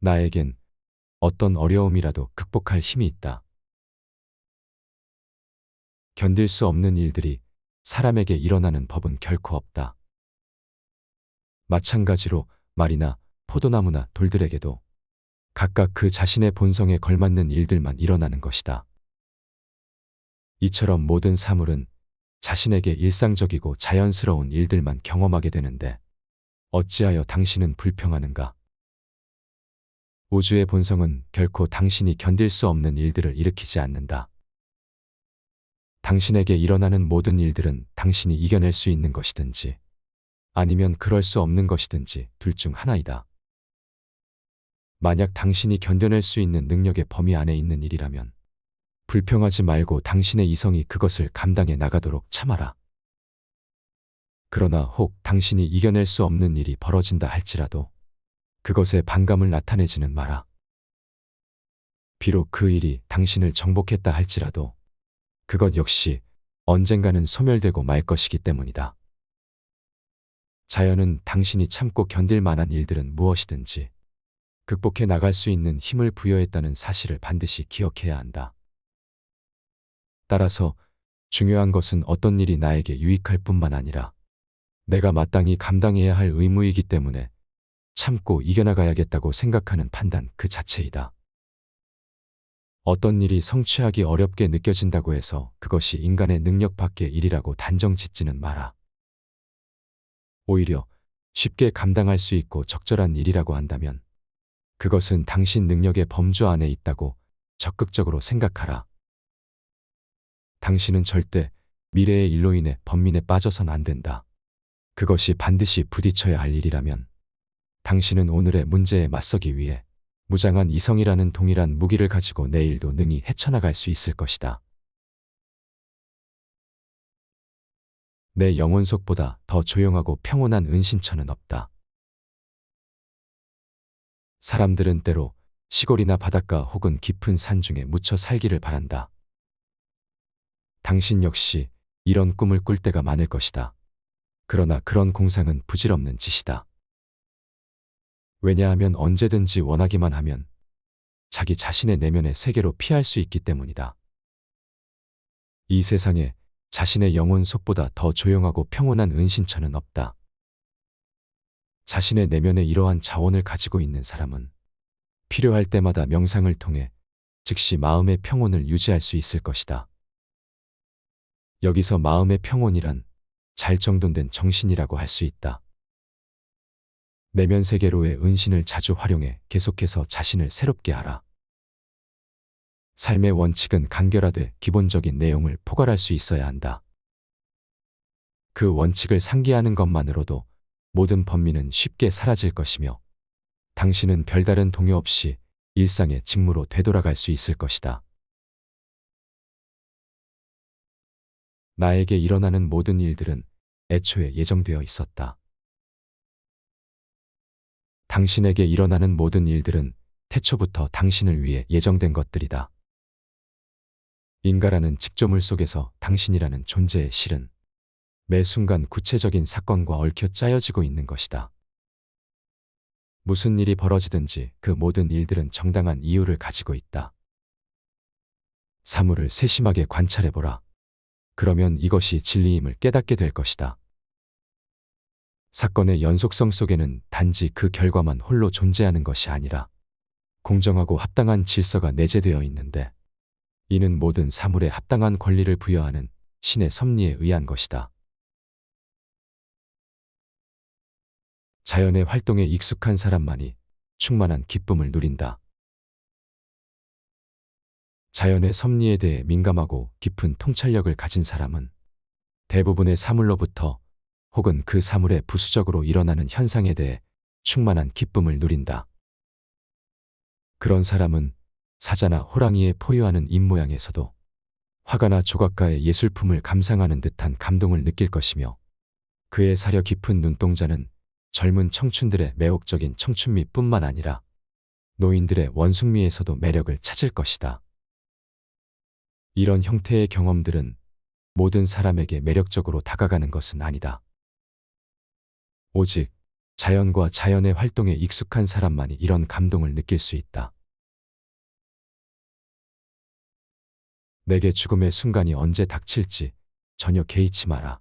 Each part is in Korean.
나에겐 어떤 어려움이라도 극복할 힘이 있다. 견딜 수 없는 일들이 사람에게 일어나는 법은 결코 없다. 마찬가지로 말이나 포도나무나 돌들에게도 각각 그 자신의 본성에 걸맞는 일들만 일어나는 것이다. 이처럼 모든 사물은 자신에게 일상적이고 자연스러운 일들만 경험하게 되는데 어찌하여 당신은 불평하는가? 우주의 본성은 결코 당신이 견딜 수 없는 일들을 일으키지 않는다. 당신에게 일어나는 모든 일들은 당신이 이겨낼 수 있는 것이든지 아니면 그럴 수 없는 것이든지 둘 중 하나이다. 만약 당신이 견뎌낼 수 있는 능력의 범위 안에 있는 일이라면 불평하지 말고 당신의 이성이 그것을 감당해 나가도록 참아라. 그러나 혹 당신이 이겨낼 수 없는 일이 벌어진다 할지라도 그것에 반감을 나타내지는 마라. 비록 그 일이 당신을 정복했다 할지라도 그것 역시 언젠가는 소멸되고 말 것이기 때문이다. 자연은 당신이 참고 견딜 만한 일들은 무엇이든지 극복해 나갈 수 있는 힘을 부여했다는 사실을 반드시 기억해야 한다. 따라서 중요한 것은 어떤 일이 나에게 유익할 뿐만 아니라 내가 마땅히 감당해야 할 의무이기 때문에 참고 이겨나가야겠다고 생각하는 판단 그 자체이다. 어떤 일이 성취하기 어렵게 느껴진다고 해서 그것이 인간의 능력 밖의 일이라고 단정 짓지는 마라. 오히려 쉽게 감당할 수 있고 적절한 일이라고 한다면 그것은 당신 능력의 범주 안에 있다고 적극적으로 생각하라. 당신은 절대 미래의 일로 인해 번민에 빠져선 안 된다. 그것이 반드시 부딪혀야 할 일이라면 당신은 오늘의 문제에 맞서기 위해 무장한 이성이라는 동일한 무기를 가지고 내일도 능히 헤쳐나갈 수 있을 것이다. 내 영혼 속보다 더 조용하고 평온한 은신처는 없다. 사람들은 때로 시골이나 바닷가 혹은 깊은 산 중에 묻혀 살기를 바란다. 당신 역시 이런 꿈을 꿀 때가 많을 것이다. 그러나 그런 공상은 부질없는 짓이다. 왜냐하면 언제든지 원하기만 하면 자기 자신의 내면의 세계로 피할 수 있기 때문이다. 이 세상에 자신의 영혼 속보다 더 조용하고 평온한 은신처는 없다. 자신의 내면에 이러한 자원을 가지고 있는 사람은 필요할 때마다 명상을 통해 즉시 마음의 평온을 유지할 수 있을 것이다. 여기서 마음의 평온이란 잘 정돈된 정신이라고 할 수 있다. 내면 세계로의 은신을 자주 활용해 계속해서 자신을 새롭게 하라. 삶의 원칙은 간결하되 기본적인 내용을 포괄할 수 있어야 한다. 그 원칙을 상기하는 것만으로도 모든 번민은 쉽게 사라질 것이며 당신은 별다른 동요 없이 일상의 직무로 되돌아갈 수 있을 것이다. 나에게 일어나는 모든 일들은 애초에 예정되어 있었다. 당신에게 일어나는 모든 일들은 태초부터 당신을 위해 예정된 것들이다. 인가라는 직조물 속에서 당신이라는 존재의 실은 매 순간 구체적인 사건과 얽혀 짜여지고 있는 것이다. 무슨 일이 벌어지든지 그 모든 일들은 정당한 이유를 가지고 있다. 사물을 세심하게 관찰해보라. 그러면 이것이 진리임을 깨닫게 될 것이다. 사건의 연속성 속에는 단지 그 결과만 홀로 존재하는 것이 아니라 공정하고 합당한 질서가 내재되어 있는데 이는 모든 사물에 합당한 권리를 부여하는 신의 섭리에 의한 것이다. 자연의 활동에 익숙한 사람만이 충만한 기쁨을 누린다. 자연의 섭리에 대해 민감하고 깊은 통찰력을 가진 사람은 대부분의 사물로부터 혹은 그 사물에 부수적으로 일어나는 현상에 대해 충만한 기쁨을 누린다. 그런 사람은 사자나 호랑이에 포효하는 입모양에서도 화가나 조각가의 예술품을 감상하는 듯한 감동을 느낄 것이며 그의 사려 깊은 눈동자는 젊은 청춘들의 매혹적인 청춘미뿐만 아니라 노인들의 원숭미에서도 매력을 찾을 것이다. 이런 형태의 경험들은 모든 사람에게 매력적으로 다가가는 것은 아니다. 오직 자연과 자연의 활동에 익숙한 사람만이 이런 감동을 느낄 수 있다. 내게 죽음의 순간이 언제 닥칠지 전혀 개의치 마라.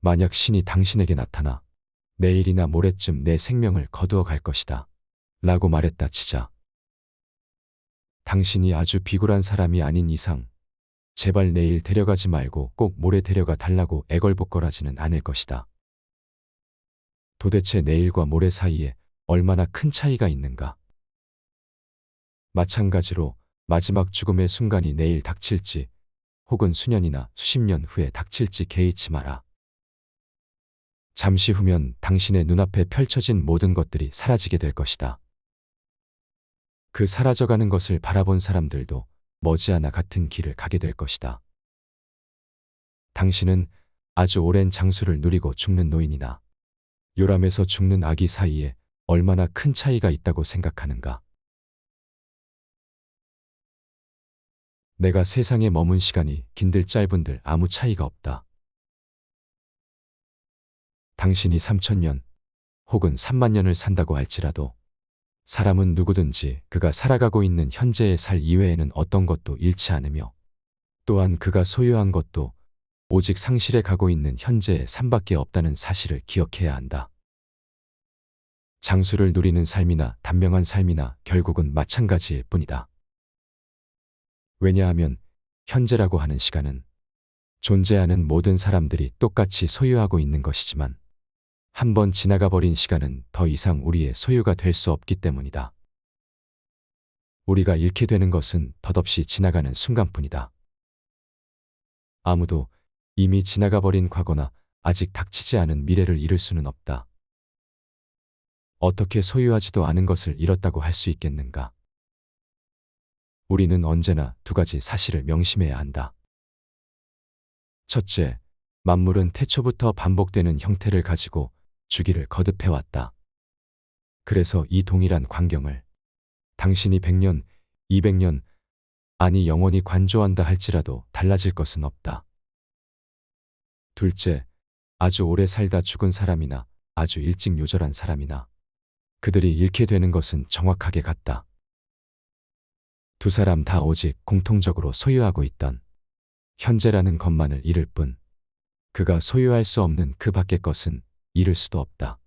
만약 신이 당신에게 나타나 내일이나 모레쯤 내 생명을 거두어 갈 것이다. 라고 말했다 치자. 당신이 아주 비굴한 사람이 아닌 이상 제발 내일 데려가지 말고 꼭 모레 데려가 달라고 애걸복걸하지는 않을 것이다. 도대체 내일과 모레 사이에 얼마나 큰 차이가 있는가? 마찬가지로 마지막 죽음의 순간이 내일 닥칠지 혹은 수년이나 수십 년 후에 닥칠지 개의치 마라. 잠시 후면 당신의 눈앞에 펼쳐진 모든 것들이 사라지게 될 것이다. 그 사라져가는 것을 바라본 사람들도 머지않아 같은 길을 가게 될 것이다. 당신은 아주 오랜 장수를 누리고 죽는 노인이나 요람에서 죽는 아기 사이에 얼마나 큰 차이가 있다고 생각하는가? 내가 세상에 머문 시간이 긴들 짧은들 아무 차이가 없다. 당신이 3천년 혹은 3만 년을 산다고 할지라도 사람은 누구든지 그가 살아가고 있는 현재의 살 이외에는 어떤 것도 잃지 않으며 또한 그가 소유한 것도 오직 상실해 가고 있는 현재의 삶밖에 없다는 사실을 기억해야 한다. 장수를 누리는 삶이나 단명한 삶이나 결국은 마찬가지일 뿐이다. 왜냐하면 현재라고 하는 시간은 존재하는 모든 사람들이 똑같이 소유하고 있는 것이지만 한번 지나가 버린 시간은 더 이상 우리의 소유가 될 수 없기 때문이다. 우리가 잃게 되는 것은 덧없이 지나가는 순간뿐이다. 아무도 이미 지나가 버린 과거나 아직 닥치지 않은 미래를 잃을 수는 없다. 어떻게 소유하지도 않은 것을 잃었다고 할 수 있겠는가? 우리는 언제나 두 가지 사실을 명심해야 한다. 첫째, 만물은 태초부터 반복되는 형태를 가지고 주기를 거듭해왔다. 그래서 이 동일한 광경을 당신이 100년, 200년, 아니 영원히 관조한다 할지라도 달라질 것은 없다. 둘째, 아주 오래 살다 죽은 사람이나 아주 일찍 요절한 사람이나 그들이 잃게 되는 것은 정확하게 같다. 두 사람 다 오직 공통적으로 소유하고 있던 현재라는 것만을 잃을 뿐 그가 소유할 수 없는 그 밖의 것은 잃을 수도 없다.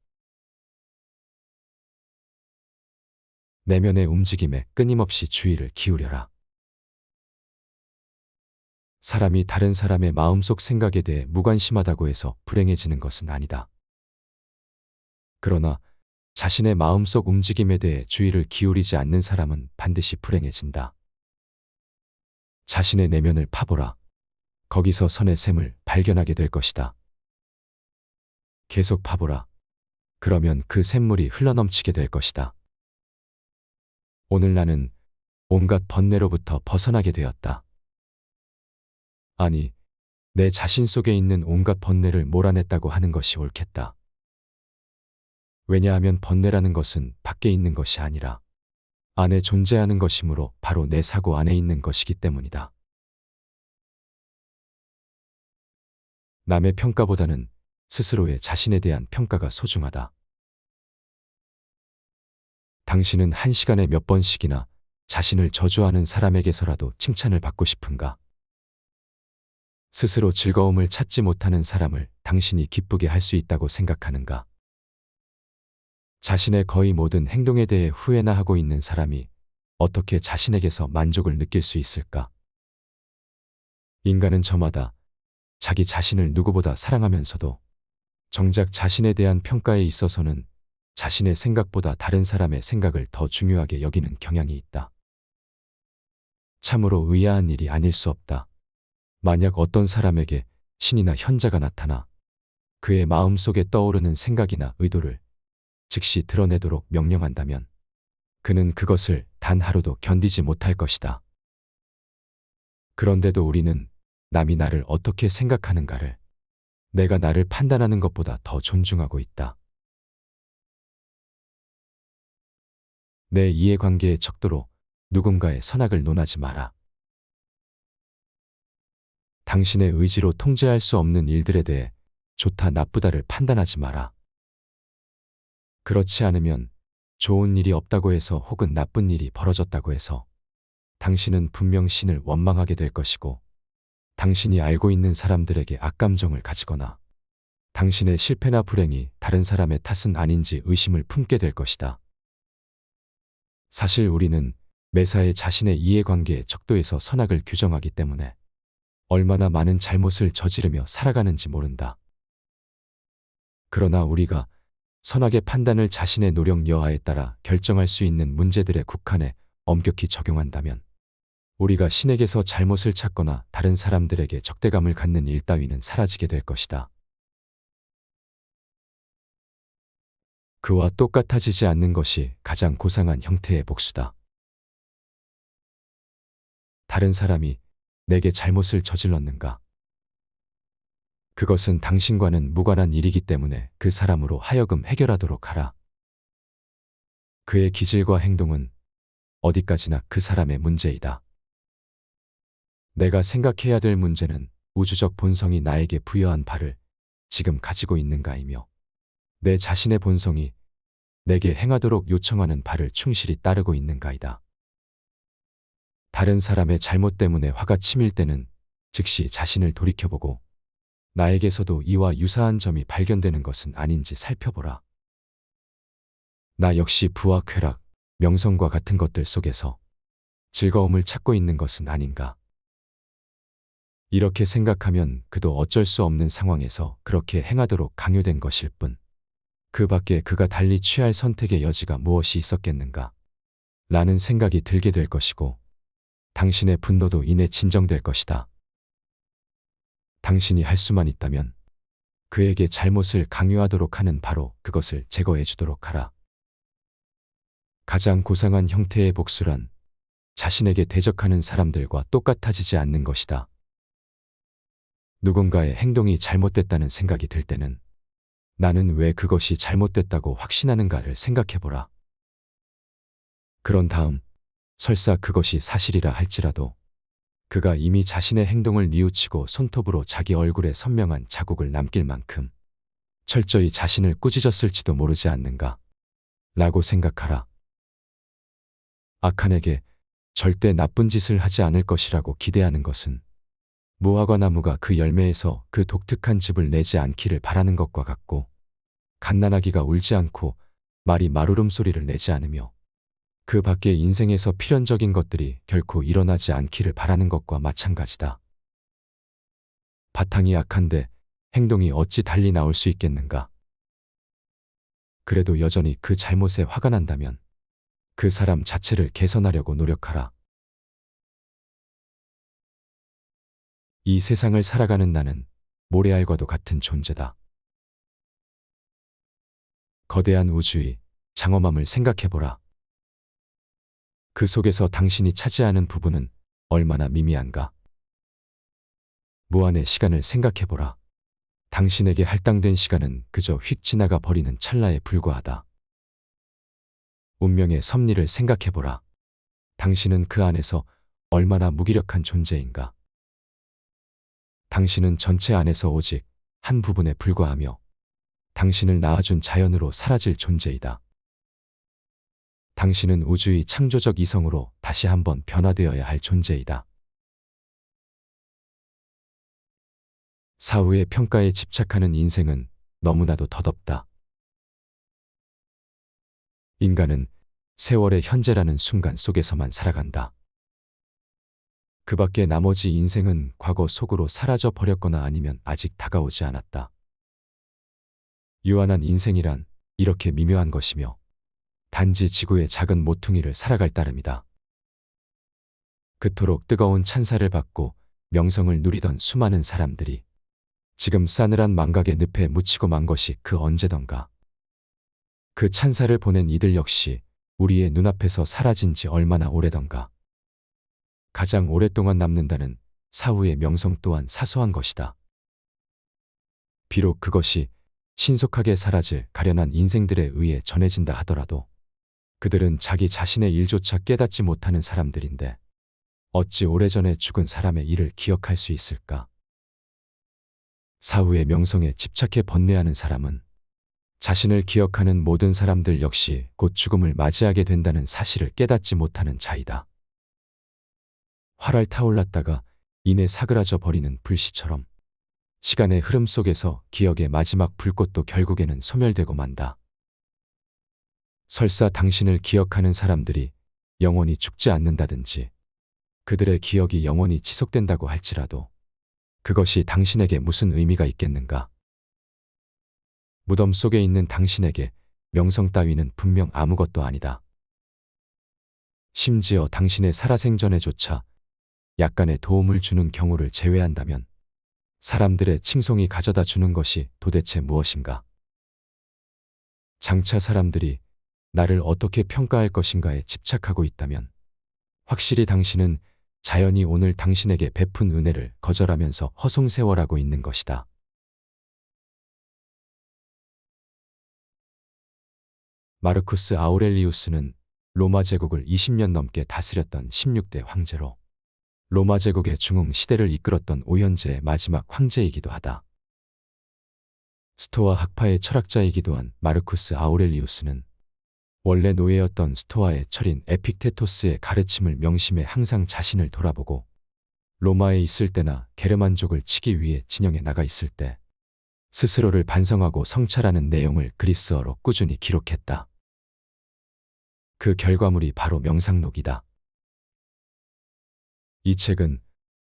내면의 움직임에 끊임없이 주의를 기울여라. 사람이 다른 사람의 마음속 생각에 대해 무관심하다고 해서 불행해지는 것은 아니다. 그러나 자신의 마음속 움직임에 대해 주의를 기울이지 않는 사람은 반드시 불행해진다. 자신의 내면을 파보라. 거기서 선의 샘을 발견하게 될 것이다. 계속 파보라. 그러면 그 샘물이 흘러넘치게 될 것이다. 오늘 나는 온갖 번뇌로부터 벗어나게 되었다. 아니, 내 자신 속에 있는 온갖 번뇌를 몰아냈다고 하는 것이 옳겠다. 왜냐하면 번뇌라는 것은 밖에 있는 것이 아니라 안에 존재하는 것이므로 바로 내 사고 안에 있는 것이기 때문이다. 남의 평가보다는 스스로의 자신에 대한 평가가 소중하다. 당신은 한 시간에 몇 번씩이나 자신을 저주하는 사람에게서라도 칭찬을 받고 싶은가? 스스로 즐거움을 찾지 못하는 사람을 당신이 기쁘게 할 수 있다고 생각하는가? 자신의 거의 모든 행동에 대해 후회나 하고 있는 사람이 어떻게 자신에게서 만족을 느낄 수 있을까? 인간은 저마다 자기 자신을 누구보다 사랑하면서도 정작 자신에 대한 평가에 있어서는 자신의 생각보다 다른 사람의 생각을 더 중요하게 여기는 경향이 있다. 참으로 의아한 일이 아닐 수 없다. 만약 어떤 사람에게 신이나 현자가 나타나 그의 마음속에 떠오르는 생각이나 의도를 즉시 드러내도록 명령한다면 그는 그것을 단 하루도 견디지 못할 것이다. 그런데도 우리는 남이 나를 어떻게 생각하는가를 내가 나를 판단하는 것보다 더 존중하고 있다. 내 이해관계의 척도로 누군가의 선악을 논하지 마라. 당신의 의지로 통제할 수 없는 일들에 대해 좋다 나쁘다를 판단하지 마라. 그렇지 않으면 좋은 일이 없다고 해서 혹은 나쁜 일이 벌어졌다고 해서 당신은 분명 신을 원망하게 될 것이고 당신이 알고 있는 사람들에게 악감정을 가지거나 당신의 실패나 불행이 다른 사람의 탓은 아닌지 의심을 품게 될 것이다. 사실 우리는 매사에 자신의 이해관계의 척도에서 선악을 규정하기 때문에 얼마나 많은 잘못을 저지르며 살아가는지 모른다. 그러나 우리가 선악의 판단을 자신의 노력 여하에 따라 결정할 수 있는 문제들의 국한에 엄격히 적용한다면 우리가 신에게서 잘못을 찾거나 다른 사람들에게 적대감을 갖는 일 따위는 사라지게 될 것이다. 그와 똑같아지지 않는 것이 가장 고상한 형태의 복수다. 다른 사람이 내게 잘못을 저질렀는가? 그것은 당신과는 무관한 일이기 때문에 그 사람으로 하여금 해결하도록 하라. 그의 기질과 행동은 어디까지나 그 사람의 문제이다. 내가 생각해야 될 문제는 우주적 본성이 나에게 부여한 바를 지금 가지고 있는가이며 내 자신의 본성이 내게 행하도록 요청하는 바를 충실히 따르고 있는가이다. 다른 사람의 잘못 때문에 화가 치밀 때는 즉시 자신을 돌이켜보고 나에게서도 이와 유사한 점이 발견되는 것은 아닌지 살펴보라. 나 역시 부와 쾌락, 명성과 같은 것들 속에서 즐거움을 찾고 있는 것은 아닌가. 이렇게 생각하면 그도 어쩔 수 없는 상황에서 그렇게 행하도록 강요된 것일 뿐. 그 밖에 그가 달리 취할 선택의 여지가 무엇이 있었겠는가. 라는 생각이 들게 될 것이고, 당신의 분노도 이내 진정될 것이다. 당신이 할 수만 있다면 그에게 잘못을 강요하도록 하는 바로 그것을 제거해 주도록 하라. 가장 고상한 형태의 복수란 자신에게 대적하는 사람들과 똑같아지지 않는 것이다. 누군가의 행동이 잘못됐다는 생각이 들 때는 나는 왜 그것이 잘못됐다고 확신하는가를 생각해 보라. 그런 다음 설사 그것이 사실이라 할지라도 그가 이미 자신의 행동을 뉘우치고 손톱으로 자기 얼굴에 선명한 자국을 남길 만큼 철저히 자신을 꾸짖었을지도 모르지 않는가 라고 생각하라. 악한에게 절대 나쁜 짓을 하지 않을 것이라고 기대하는 것은 무화과 나무가 그 열매에서 그 독특한 즙을 내지 않기를 바라는 것과 같고 갓난아기가 울지 않고 말이 마루름 소리를 내지 않으며 그 밖에 인생에서 필연적인 것들이 결코 일어나지 않기를 바라는 것과 마찬가지다. 바탕이 약한데 행동이 어찌 달리 나올 수 있겠는가? 그래도 여전히 그 잘못에 화가 난다면 그 사람 자체를 개선하려고 노력하라. 이 세상을 살아가는 나는 모래알과도 같은 존재다. 거대한 우주의 장엄함을 생각해보라. 그 속에서 당신이 차지하는 부분은 얼마나 미미한가. 무한의 시간을 생각해보라. 당신에게 할당된 시간은 그저 휙 지나가 버리는 찰나에 불과하다. 운명의 섭리를 생각해보라. 당신은 그 안에서 얼마나 무기력한 존재인가. 당신은 전체 안에서 오직 한 부분에 불과하며 당신을 낳아준 자연으로 사라질 존재이다. 당신은 우주의 창조적 이성으로 다시 한번 변화되어야 할 존재이다. 사후의 평가에 집착하는 인생은 너무나도 더덥다. 인간은 세월의 현재라는 순간 속에서만 살아간다. 그 밖에 나머지 인생은 과거 속으로 사라져 버렸거나 아니면 아직 다가오지 않았다. 유한한 인생이란 이렇게 미묘한 것이며 단지 지구의 작은 모퉁이를 살아갈 따름이다. 그토록 뜨거운 찬사를 받고 명성을 누리던 수많은 사람들이 지금 싸늘한 망각의 늪에 묻히고 만 것이 그 언제던가. 그 찬사를 보낸 이들 역시 우리의 눈앞에서 사라진 지 얼마나 오래던가. 가장 오랫동안 남는다는 사후의 명성 또한 사소한 것이다. 비록 그것이 신속하게 사라질 가련한 인생들에 의해 전해진다 하더라도 그들은 자기 자신의 일조차 깨닫지 못하는 사람들인데 어찌 오래전에 죽은 사람의 일을 기억할 수 있을까? 사후의 명성에 집착해 번뇌하는 사람은 자신을 기억하는 모든 사람들 역시 곧 죽음을 맞이하게 된다는 사실을 깨닫지 못하는 자이다. 활활 타올랐다가 이내 사그라져 버리는 불씨처럼 시간의 흐름 속에서 기억의 마지막 불꽃도 결국에는 소멸되고 만다. 설사 당신을 기억하는 사람들이 영원히 죽지 않는다든지 그들의 기억이 영원히 지속된다고 할지라도 그것이 당신에게 무슨 의미가 있겠는가? 무덤 속에 있는 당신에게 명성 따위는 분명 아무것도 아니다. 심지어 당신의 살아생전에조차 약간의 도움을 주는 경우를 제외한다면 사람들의 칭송이 가져다 주는 것이 도대체 무엇인가? 장차 사람들이 나를 어떻게 평가할 것인가에 집착하고 있다면 확실히 당신은 자연히 오늘 당신에게 베푼 은혜를 거절하면서 허송세월하고 있는 것이다. 마르쿠스 아우렐리우스는 로마 제국을 20년 넘게 다스렸던 16대 황제로 로마 제국의 중흥 시대를 이끌었던 오현제의 마지막 황제이기도 하다. 스토아 학파의 철학자이기도 한 마르쿠스 아우렐리우스는 원래 노예였던 스토아의 철인 에픽테토스의 가르침을 명심해 항상 자신을 돌아보고 로마에 있을 때나 게르만족을 치기 위해 진영에 나가 있을 때 스스로를 반성하고 성찰하는 내용을 그리스어로 꾸준히 기록했다. 그 결과물이 바로 명상록이다. 이 책은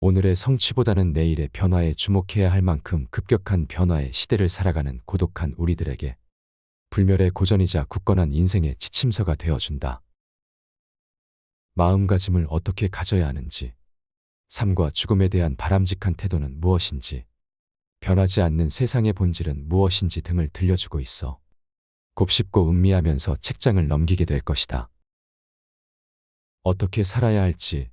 오늘의 성취보다는 내일의 변화에 주목해야 할 만큼 급격한 변화의 시대를 살아가는 고독한 우리들에게 불멸의 고전이자 굳건한 인생의 지침서가 되어준다. 마음가짐을 어떻게 가져야 하는지, 삶과 죽음에 대한 바람직한 태도는 무엇인지, 변하지 않는 세상의 본질은 무엇인지 등을 들려주고 있어 곱씹고 음미하면서 책장을 넘기게 될 것이다. 어떻게 살아야 할지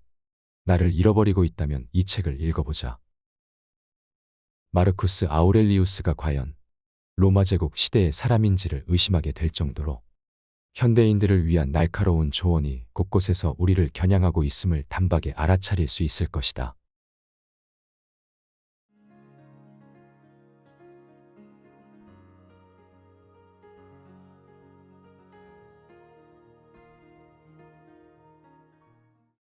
나를 잃어버리고 있다면 이 책을 읽어보자. 마르쿠스 아우렐리우스가 과연 로마 제국 시대의 사람인지를 의심하게 될 정도로 현대인들을 위한 날카로운 조언이 곳곳에서 우리를 겨냥하고 있음을 단박에 알아차릴 수 있을 것이다.